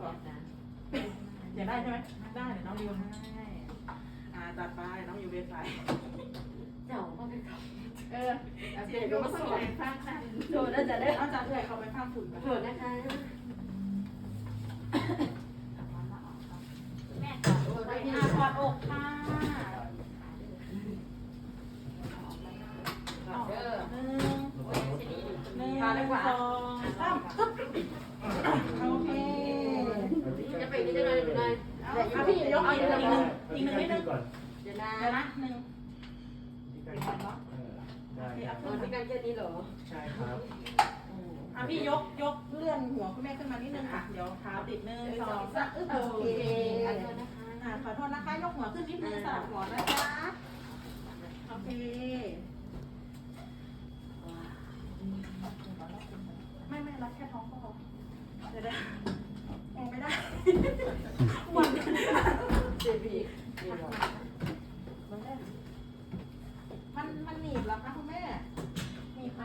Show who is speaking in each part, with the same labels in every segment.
Speaker 1: เหรออยากได้ใช่ไหมได้เดี๋ยวน้องยูให้อ่าตัดไปน้องยูเรียนไป
Speaker 2: เจ้าก็เป็นเขา
Speaker 1: เออเอาเดี๋ยวยูมาสวยข้างข้าง
Speaker 2: โดดแล้วจะได้
Speaker 1: เอาจับเลยเขาไปข้างฝุ่นไป
Speaker 2: โดดนะคะ
Speaker 1: แม่ก่อนโอ้ยอะกอดอกค่ะ
Speaker 2: เด้อ
Speaker 1: หนึ่งหนึ่งสองสามโอเค
Speaker 2: จะไปนี่จะได้หรือไง
Speaker 1: เอาเอาพี่ ยกเอาอีกหนึ่งอีกหนึ่งนิดนึง
Speaker 3: ก่อน
Speaker 2: เดี๋ยวนะ
Speaker 1: เดี๋ยวนะหนึ่ง
Speaker 3: เออได้ครับ
Speaker 2: ตอนที่การแค่นี้เหรอ
Speaker 3: ใช่ครับ
Speaker 1: อะพี่ยกยกเลื่อนหัวคุณแม่ขึ้นมานิดนึงค่ะ เดี๋ยวเท้าติดหนึ่งสองสามโอ
Speaker 2: โอ
Speaker 1: เคอะขอโทษนะคะยกหัวขึ้นนิดนึงสลับหัวนะจ๊ะโอเคไม่ไม่รับแค่ท้องก็พอเดี๋ยวได้โอ้ไม่ได้หมด
Speaker 2: เจบีนี่หรอ
Speaker 1: มันมันหนีบเหรอคะคุณแม่หนีบไหม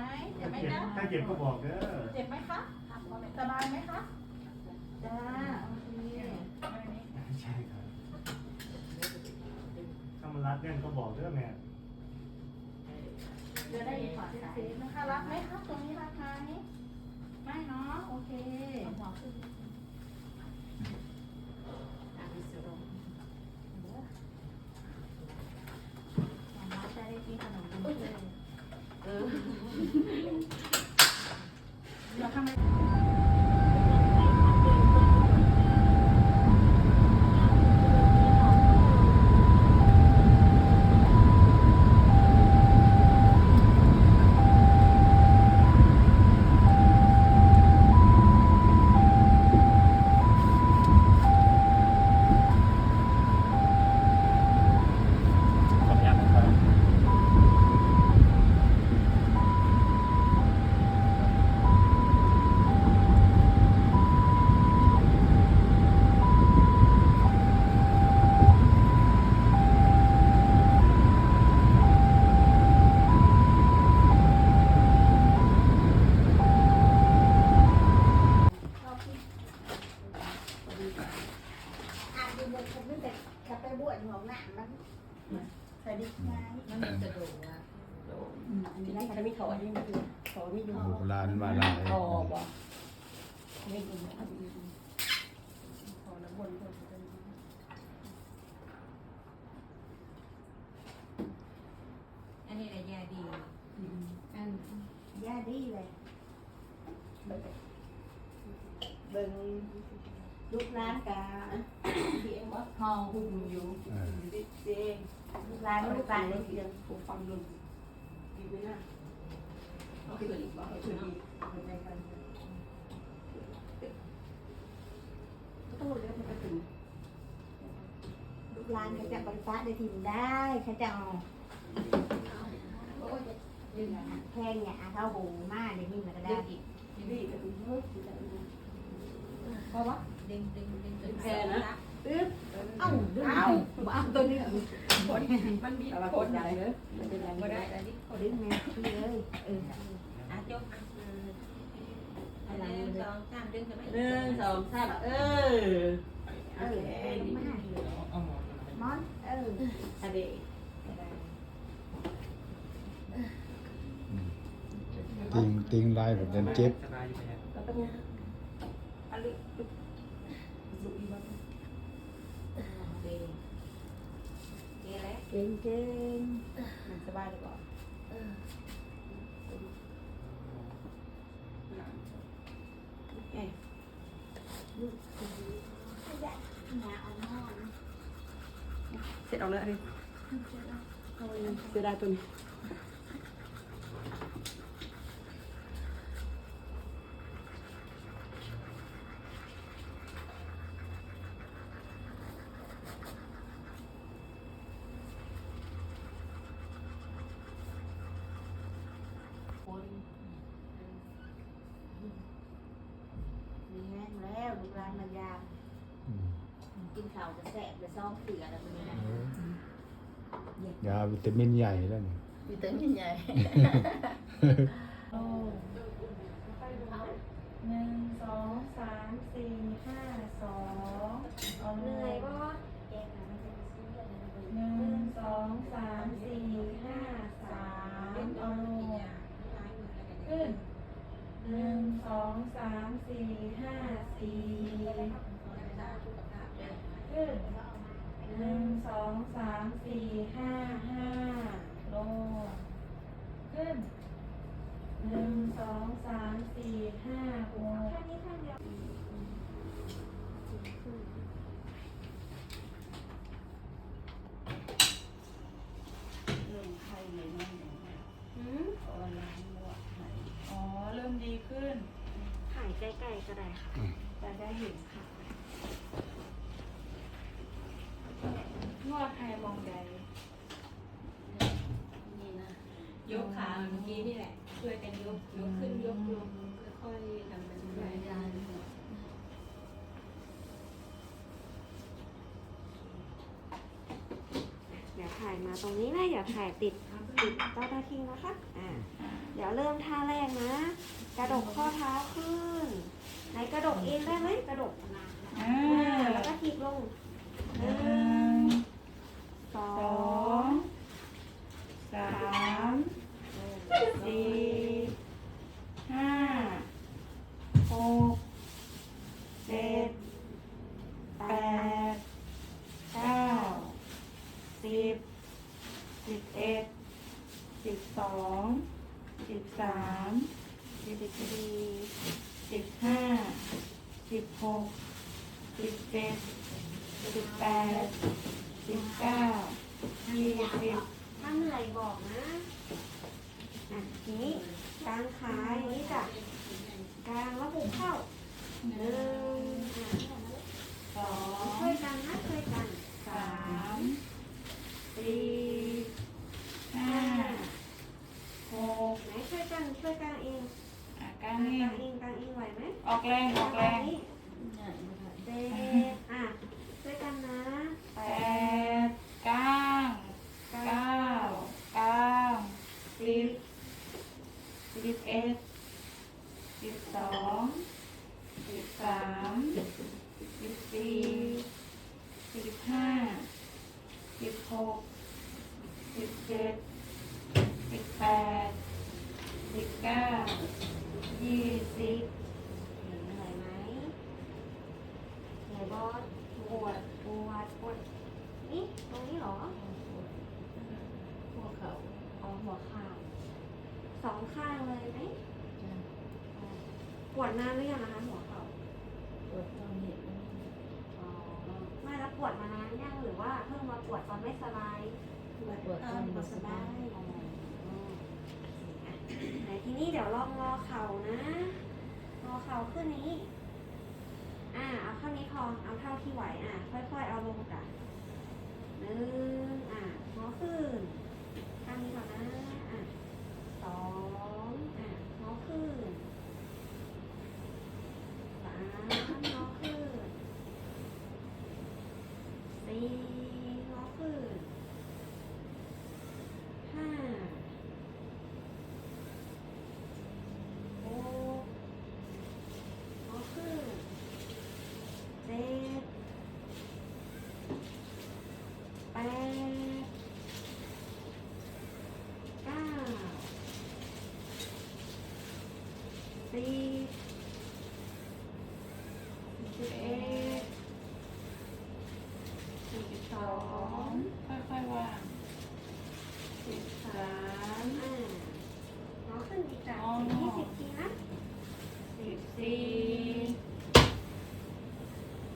Speaker 1: เจ็บไหม
Speaker 3: เจ็บ
Speaker 1: จ๊ะ
Speaker 3: ถ้าเจ็บก็บอกเด้อ
Speaker 1: เจ็บไหมคะสบายไหมคะจ้าโอเค
Speaker 3: ใช่ครับถ้ามันรัดแน่นก็บอกเด้อแม่
Speaker 1: จะได้ถอดสายนะคะรับไหมคะตรงนี้รับไหมไม่เนาะโอเค
Speaker 2: เออ
Speaker 1: เดี๋ยวทำไม
Speaker 3: ขออนุญาตนะครับ
Speaker 4: อาจจะมันคงไม่แต่ขับไปบวชของหนังมัน สวัสดีค่ะ
Speaker 2: มันจะโดดว่า
Speaker 4: อันนี้นะคะมีถอนี่มันถอนี่อยู่
Speaker 5: โบราณมาลาย
Speaker 4: ถอบ่ไม่ดูอันนี้ถอน้ำมนต์
Speaker 2: อันนี้ระยะดี
Speaker 4: อันย่าดีเลย เบิ่งลูกร้านกาเสีย งว่าทองหุ่มอยู่
Speaker 5: เออ
Speaker 4: เสียงลูกร้านลูกร้านเลยเสียงผู้ฟังลงดีไหมล่ะ
Speaker 2: เอาขึ้นอีกบ่เอาขึ้นเนาะ
Speaker 4: ต้องรู้เรื่องมันก็ถึงลูกหลานเขาจะบริษัทได้ทีมได้เขาจะเอาแพงเนี่ยเท่าหูมากเดี๋ยวนี้มันก็ได้
Speaker 2: ดึงอีกดึงอีก
Speaker 4: เพราะว่า
Speaker 2: ดึงดึงดึงดึงแพนะ
Speaker 4: อึ๊บเอ้าดึงเอาเอาตัวนี้
Speaker 2: มันมีผลอะไรเนอะมันเป็นอะไรก็ได้อันนี้
Speaker 4: ดึงแม่พี่เลยเออ
Speaker 2: อะยกอะหนึ่งสองสามดึงกันไหม
Speaker 1: หนึ่งสองสามเออ
Speaker 4: เออดึงมากมอนเออ
Speaker 1: อันนี้
Speaker 5: ติงติงลายแบบเดินเจ็บ
Speaker 4: ก็ต้องอันนี้
Speaker 2: ดีดีแล้ว
Speaker 4: เก่งเก่ง
Speaker 1: มันสบายหรือเปล่า
Speaker 4: ลูกขยันหาเอานอน
Speaker 1: เสร็จออกเลยอันนี้เสียดายตัวนี้
Speaker 2: คน
Speaker 4: มีแม่แล้วลูกหลานมายาม
Speaker 5: อืม
Speaker 4: กินข้าวจะแสบจะซ่องเสืออะไรแบบนี้นะ
Speaker 5: เออยาวิ ตามินใหญ่แล้วนี่
Speaker 2: วิตามินใหญ่
Speaker 1: หนึ่งสอ
Speaker 6: องสามสี่ห้าสองเอา
Speaker 7: เห
Speaker 6: เล
Speaker 7: นื่อย
Speaker 6: ย
Speaker 7: บ่แกงน่ะมันจะมีเส้นเลือดใน
Speaker 6: หนึ่งสองสามสี่ห้าสามเอาลงขึ้นหนึ่งสองสามสี่ห้าสี่ขึ้น หนึ่งสองสามสี่ห้าห้าลงขึ้นหนึ่งสองสามสี่ห้าหก
Speaker 7: แค่นี้แค่เดียว
Speaker 2: เริ่มไข้เลยน้อยหนึ่งนะ
Speaker 7: หืม
Speaker 2: เพราะว่าล้างหมดไข้
Speaker 6: อ๋อ เริ่มดีขึ้น
Speaker 7: ถ่ายใกล้ๆก็ได้ค่ะ
Speaker 6: จะได้เห็นค่ะ นวดไทยมองใด
Speaker 2: นี่นะยกขาเมื่อกี้นี่แหละช่วยกันยกยกขึ้นยกลงค่อยๆทำเป็นรายการ
Speaker 7: เดี๋ยวถ่ายมาตรงนี้นะอย่าถ่ายติดติดเจ้าหน้าที่นะคะ อ่า เดี๋ยวเริ่มท่าแรกนะ กระดกข้อเท้าขึ้น ไหนกระดกเองได้ไหมกระดก
Speaker 6: อ่า
Speaker 7: อ่าแล้วก็ทีบลงห
Speaker 6: ห
Speaker 7: นึ่
Speaker 6: นึ่
Speaker 7: ง
Speaker 6: ง
Speaker 7: สอ
Speaker 6: สอง งสามสี่ห้าหกเจ็ดแปดเก้าสิบสิบเอ็ดสิบสองสิบสาม
Speaker 7: สิบสี่
Speaker 6: สิบห้าสิบหกสิบเจ็ดสิบแปดสิบเก้ายี่สิบ
Speaker 7: ถ้าเหนื่อยบอกนะ อะที นี้กางขาอย่างนี้จ้ะกางแล้วหุบเข้าหนึ่งอะ
Speaker 6: สอง
Speaker 7: ช่วยกันนะช่วยกัน
Speaker 6: สามสี่ห้า
Speaker 7: ห้า
Speaker 6: หก
Speaker 7: ไหนช่วยกันช่วยกันเอง
Speaker 6: อะกา
Speaker 7: กางง
Speaker 6: เอง
Speaker 7: เองกางเองไหวไหม
Speaker 6: ออกแรงออกแรง
Speaker 7: นี้
Speaker 2: ง่ายนะคะ
Speaker 7: เจ็ดอะช่วยกันนะแป
Speaker 6: แป
Speaker 7: ด
Speaker 6: ดเก้าเก้าเก้าสิบสิบเอ็ดสิบสองสิบสามสิบสี่สิบห้าสิบหกสิบเจ็ดสิบแปดสิบเก้ายี่สิบ
Speaker 7: เหนื่อยไหมเหนื่อยบอสปวดปวดปวดนี่ตรงนี้เหรอ
Speaker 2: พวกเขา
Speaker 7: อ๋อหัวเข่าสอง ข้างเลยไหมปวดนานหรือยังนะคะหัวเข่า
Speaker 2: ปวดตอนเห็น
Speaker 7: อ๋อไม่แล้วปวดมานานยังหรือว่าเพิ่งมาปวดตอนไม่สบาย
Speaker 2: ปวดปวดตอนสบาย
Speaker 7: อ๋ออะไหนทีนี้เดี๋ยวลองงอเข่านะงอเข่าขึ้นนี้ อ่าเอาเท่านี้พอเอาเท่าที่ไหวอะค่อยๆเอาลงกันหนึ่งอะงอขึ้นข้างนี้ก่อนนะอะ สองอะงอขึ้นสามงอขึ้นสี่งอขึ้นห้าหกงอขึ้น เจ็ดแปดเก้าสิบสิบเอ็ดสิบสอง
Speaker 6: ค่อยๆวาง
Speaker 7: สิบสามอ่าน้องขึ้นอีกจ้ะ
Speaker 6: อ๋อ
Speaker 7: ยี่สิบทีนะสิบสี่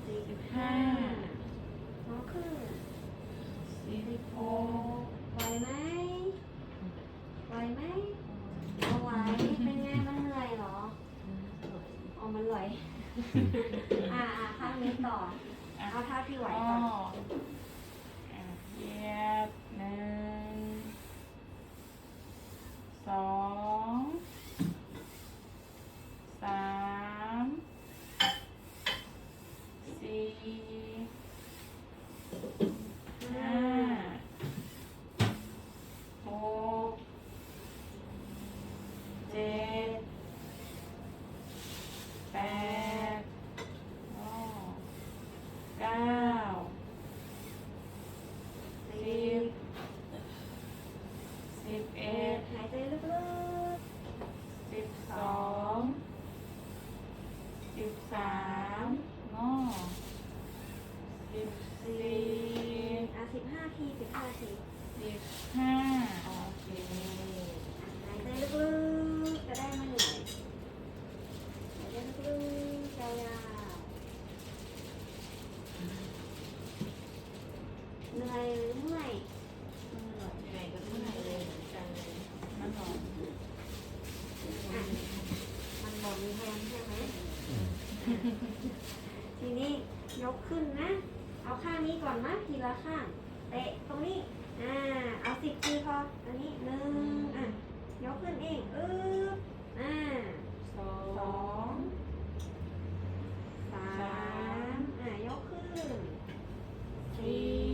Speaker 7: สี่สิบห้าน้องขึ้น
Speaker 6: สี่สิบหก
Speaker 7: ไหวไหมไหวไหมเอาไหวเป็นไงมันเหนื่อยเหรออ๋อมันไหว อ่าอ่าข้างนี้ต่อเอาเท่าที่ไหว
Speaker 6: อ๋อ
Speaker 7: ก่อน
Speaker 6: อะเหยียบหนึ่งสอง สิบเอ็
Speaker 7: ดหายใจลึกๆสิบสองสิบสามอ
Speaker 2: สิบสี่อะสิบห้าทีสิบห้าที
Speaker 6: สิบห้าโอ
Speaker 7: เค หายใจลึก ยกขึ้นนะ เอาข้างนี้ก่อนนะทีละข้าง เตะตรงนี้ อ่า เอาสิบทีพอ อันนี้หนึ่งอะ ยกขึ้นเองอึ๊บอ่า
Speaker 6: สอ
Speaker 7: งสามอะ ยกขึ้นสี่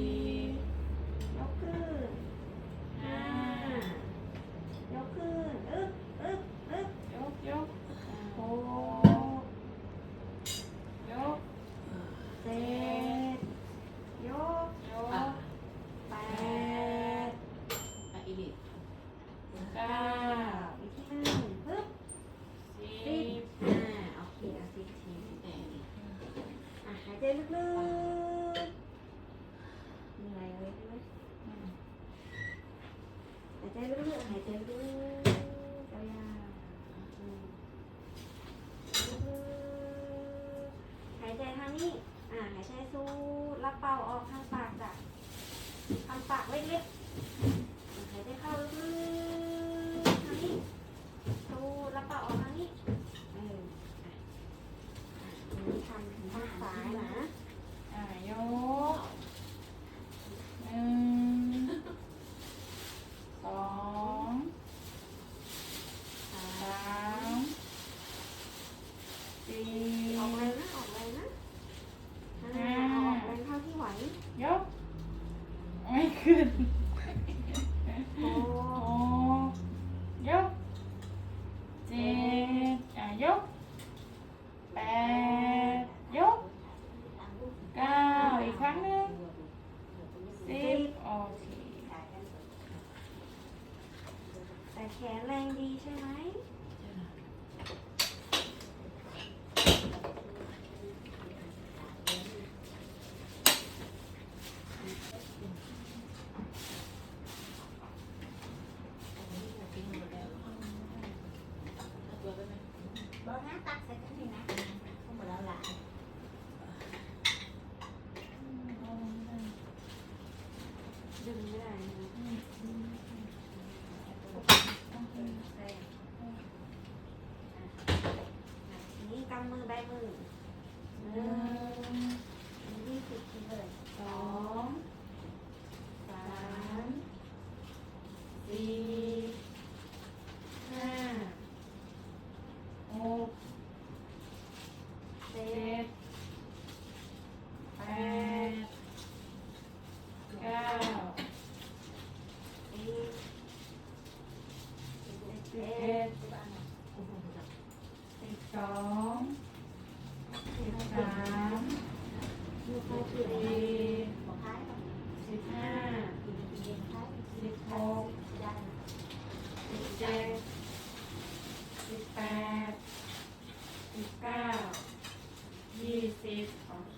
Speaker 7: โอเค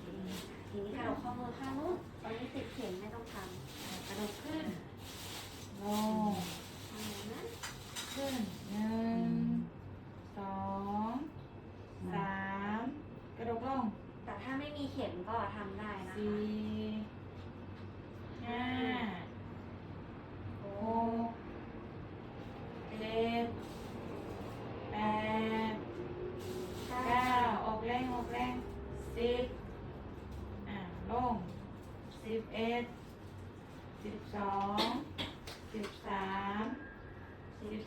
Speaker 7: ทีนี้ถ้าเรา
Speaker 6: ข้
Speaker 7: อมื
Speaker 2: อ
Speaker 7: ข้างนู้นตอนนี้ติดเข็มไม่ต้องทำกระดกขึ้น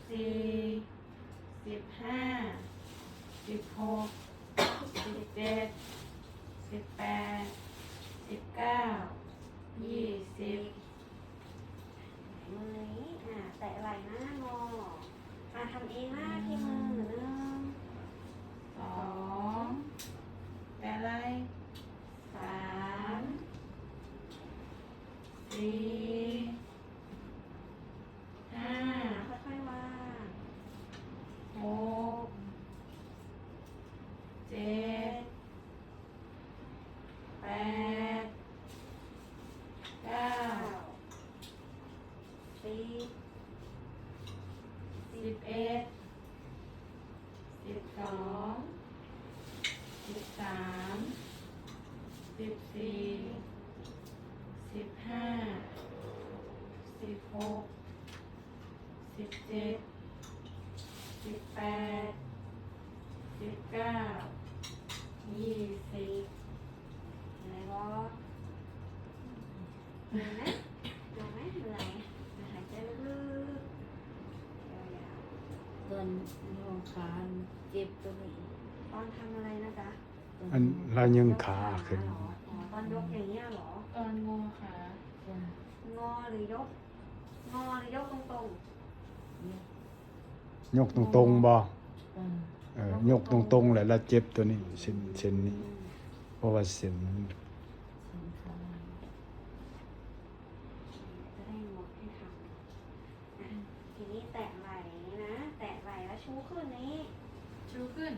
Speaker 8: Sí. โยงขาเจ็บตรงนี้
Speaker 7: ตอนทำอะไรนะจ๊ะ
Speaker 5: อันเรายังขาขึ้น
Speaker 7: ตอนยกอย่างเงี้ยหรอ
Speaker 6: ตอนงอขา
Speaker 7: งอหรือยก งอหรือยกตรงตรง
Speaker 5: ยกตรงตร
Speaker 8: งบ่
Speaker 5: เออยกตรงตรงแหละแล้วเจ็บตัวนี้เส้นเส้นนี้ เพราะว่าเส้น
Speaker 7: ขึ้น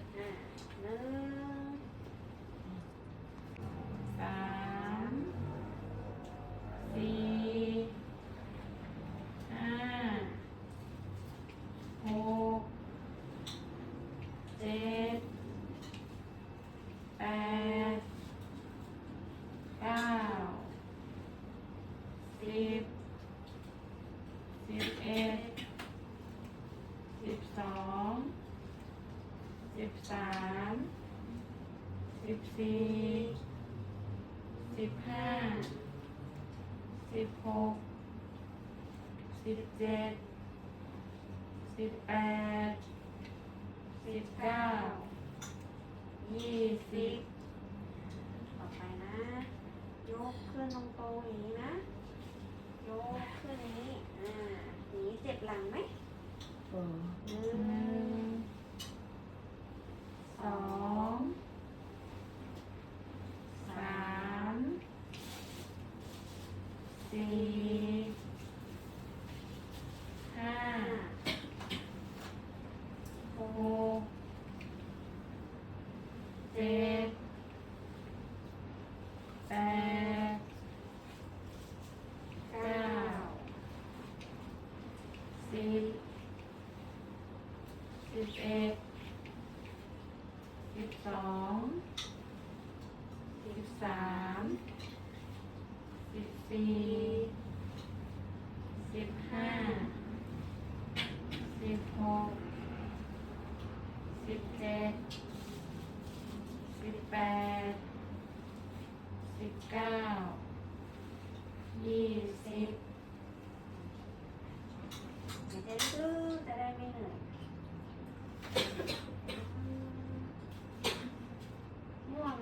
Speaker 6: สิบสิบเอ็ดสิบสองสิบสามสิบสี่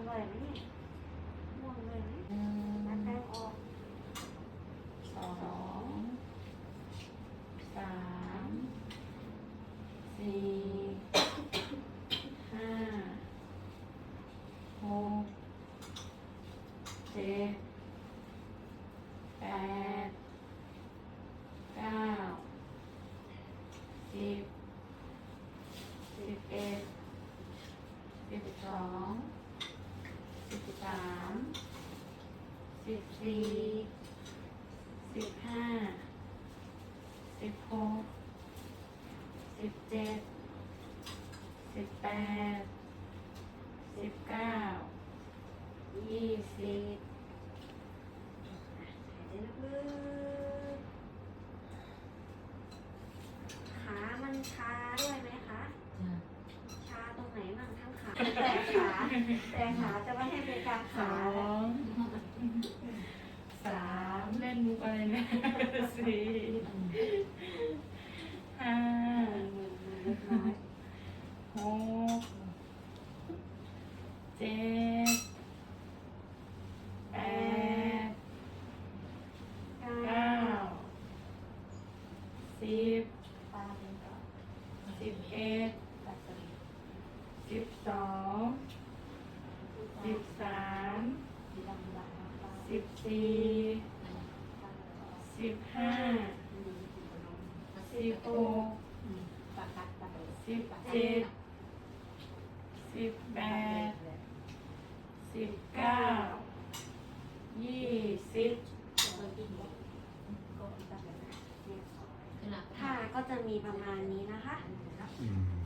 Speaker 7: ไหวไหมเนี่ยง่วงเลยไหม
Speaker 6: เจ็ดสิบแปดสิบเก้ายี่สิบ